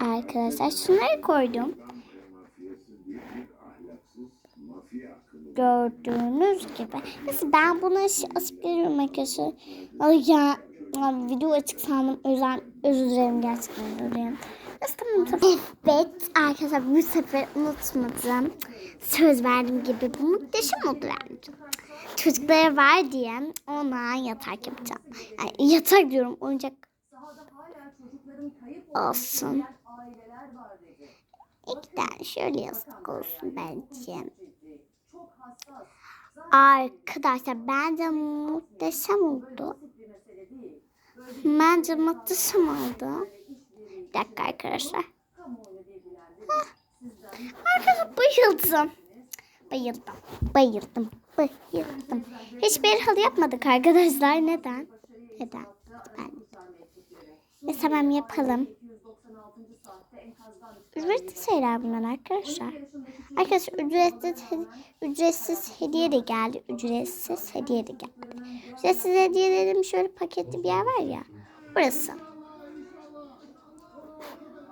arkadaşlar. Şunları koydum. Gördüğünüz gibi. Neyse ben bunu asıp geliyorum arkadaşlar. Ay ya, video açık sandım. Yüzden özür dilerim gerçekten özür dilerim. Neyse tamam tamam. Evet arkadaşlar bu sefer unutmadım. Söz verdiğim gibi bu muhteşem oldu bence. Çocuklara var diye ona yatak yapacağım. Yani yatak diyorum oyuncak olsun. İki şöyle yastık olsun bence. Arkadaşlar bence muhteşem oldu. Bence muhteşem oldu. Bir dakika arkadaşlar. Hah. Arkadaşlar bayıldım. Bayıldım. Bayıldım. Bayıldım. Hiçbir halı yapmadık arkadaşlar. Neden? Neden? Ben. Ne tamam yapalım. Ücretsiz şeyler bunlar arkadaşlar. Arkadaşlar ücretsiz, ücretsiz hediye de geldi. Ücretsiz hediye de geldi. Ücretsiz hediye dedim şöyle paketli bir yer var ya. Burası.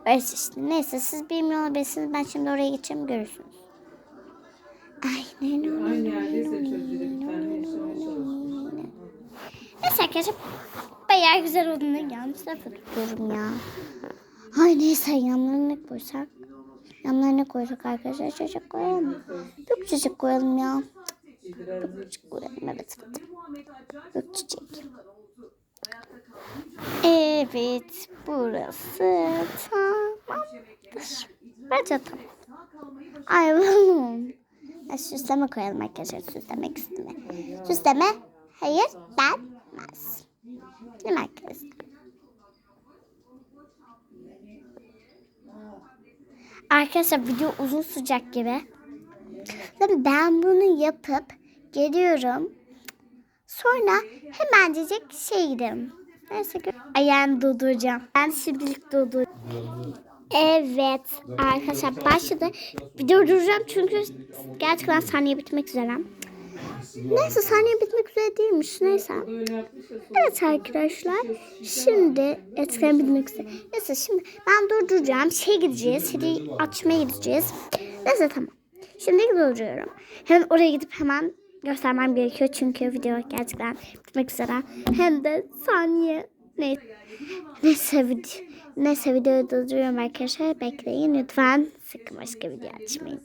Öyle işte. Neyse siz bilmiyor olabilirsiniz. Ben şimdi oraya geçeceğim görürsünüz. Çocuğuyla bir tane yaşamaya çalışıyor. Neyse arkadaşlar bayağı güzel olduğunu yanlış tutuyorum ya. Ay neyse yanlarına koysak. Yanlarına koysak arkadaşlar çocuk koyalım? Yok çocuk koyalım ya. Çocuk koyalım evet. Yok çiçek. Evet burası tamamdır. Bence tamam. Ay oğlum. Süsleme koyalım arkadaşlar süslemek isteme. Süsleme hayır denmez. Değil mi arkadaşlar? Arkadaşlar video uzun sürecek gibi. Ben bunu yapıp geliyorum. Sonra hemencecik şey giderim. Neyse ayağını durduracağım. Ben şimdilik durdur. Evet arkadaşlar başladı. Video durduracağım çünkü gerçekten saniye bitmek üzere. Neyse saniye bitmek üzere değilmiş neyse. Evet arkadaşlar şimdi etken bitmek üzere. Neyse şimdi ben durduracağım. Şey gideceğiz. Hadi açmaya gideceğiz. Neyse tamam. Şimdi durduruyorum. Hemen oraya gidip hemen göstermem gerekiyor. Çünkü video gerçekten bitmek üzere. Hem de saniye. Ne? Neyse video. Neyse videoyu durduruyorum arkadaşlar. Bekleyin lütfen. Sakın başka video açmayın.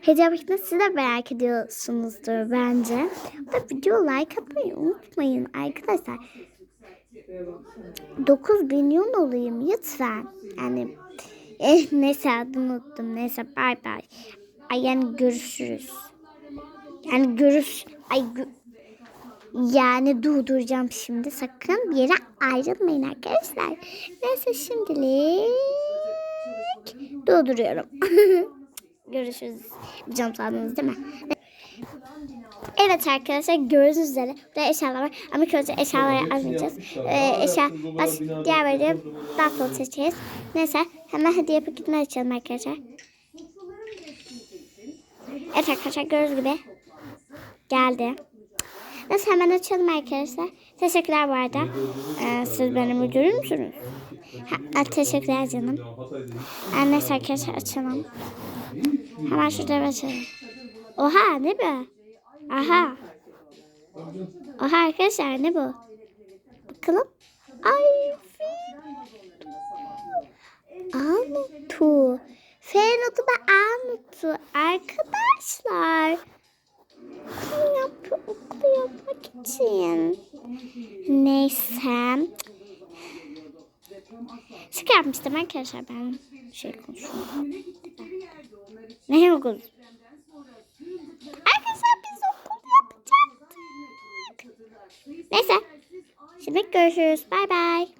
Hediye bakın siz de merak ediyorsunuzdur bence. Da video like atmayı unutmayın arkadaşlar. 9 milyon olayım lütfen. Yani eh, neyse adını unuttum. Neyse bay bay. Ay yani görüşürüz. Yani görüş. Ay gö- yani durduracağım şimdi. Sakın bir yere ayrılmayın arkadaşlar. Neyse şimdilik durduruyorum. Görüşürüz. Canım sandınız değil mi? Evet arkadaşlar gördüğünüz üzere burada eşyalar var. Ama önce eşyaları almayacağız. Ee, eşya baş, diğer böyle daha sonra seçeceğiz. Neyse hemen hediye paketini açalım arkadaşlar. Evet arkadaşlar gördüğünüz gibi geldi. Neyse hemen açalım arkadaşlar. Teşekkürler bu arada. Ee, siz beni görür müsünüz? Ha, teşekkürler canım. Ee, neyse arkadaşlar açalım. Hemen şurada açalım. Oha ne bu? Aha. Oha arkadaşlar ne bu? Bakalım. Ay Anutu. Fenotu da Anutu. Arkadaşlar. Yap yapmak için. Neyse. Sık yapmıştım arkadaşlar ben şey konuşuyorum. Ne okul? Arkadaşlar biz okul yapacaktık. Neyse. Şimdi görüşürüz. Bay bay.